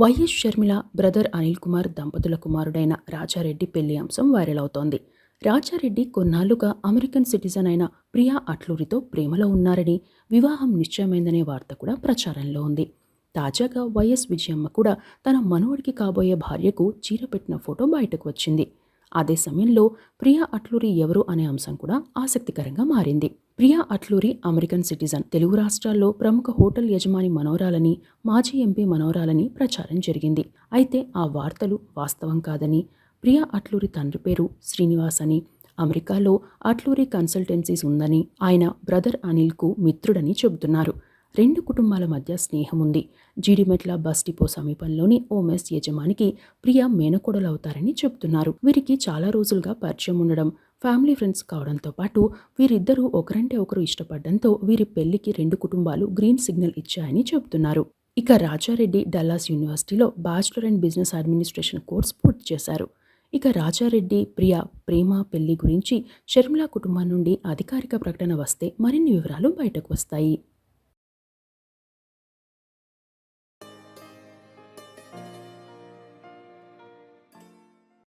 Y S Sharmila brother Anil Kumar దంపతుల కుమారుడైన రాజారెడ్డి పెళ్ళి అంశం వైరల్ అవుతోంది. రాజారెడ్డి కొన్నాళ్ళుగా అమెరికన్ సిటిజన్ అయిన ప్రియా అట్లూరితో ప్రేమలో ఉన్నారని వివాహం నిశ్చయమైందనే వార్త కూడా ప్రచారంలో ఉంది. తాజాగా వైఎస్ విజయమ్మ కూడా తన మనవడికి కాబోయే భార్యకు చీర పెట్టిన ఫోటో బయటకు వచ్చింది. అదే సమయంలో ప్రియా అట్లూరి ఎవరు అనే అంశం కూడా ఆసక్తికరంగా మారింది. Priya Atluri American citizen. Telugu రాష్ట్రాల్లో ప్రముఖ హోటల్ యజమాని మనోరాలని మాజీ ఎంపీ మనోరాలని ప్రచారం జరిగింది. అయితే ఆ వార్తలు వాస్తవం కాదని ప్రియా అట్లూరి తండ్రి పేరు శ్రీనివాస్ అని అమెరికాలో అట్లూరి కన్సల్టెన్సీస్ ఉందని ఆయన బ్రదర్ అనిల్కు మిత్రుడని చెబుతున్నారు. రెండు కుటుంబాల మధ్య స్నేహం ఉంది జీడిమెట్ల బస్ డిపో సమీపంలోని ఓ మెస్ యజమానికి ప్రియ మేనకోడలవుతారని చెబుతున్నారు. వీరికి చాలా రోజులుగా పరిచయం ఉండడం ఫ్యామిలీ ఫ్రెండ్స్ కావడంతో పాటు వీరిద్దరూ ఒకరంటే ఒకరు ఇష్టపడడంతో వీరి పెళ్ళికి రెండు కుటుంబాలు గ్రీన్ సిగ్నల్ ఇచ్చాయని చెబుతున్నారు. ఇక రాజారెడ్డి డల్లాస్ యూనివర్సిటీలో bachelor and business administration course పూర్తి చేశారు. ఇక రాజారెడ్డి ప్రియ ప్రేమ పెళ్ళి గురించి షర్మిలా కుటుంబం నుండి అధికారిక ప్రకటన వస్తే మరిన్ని వివరాలు బయటకు వస్తాయి.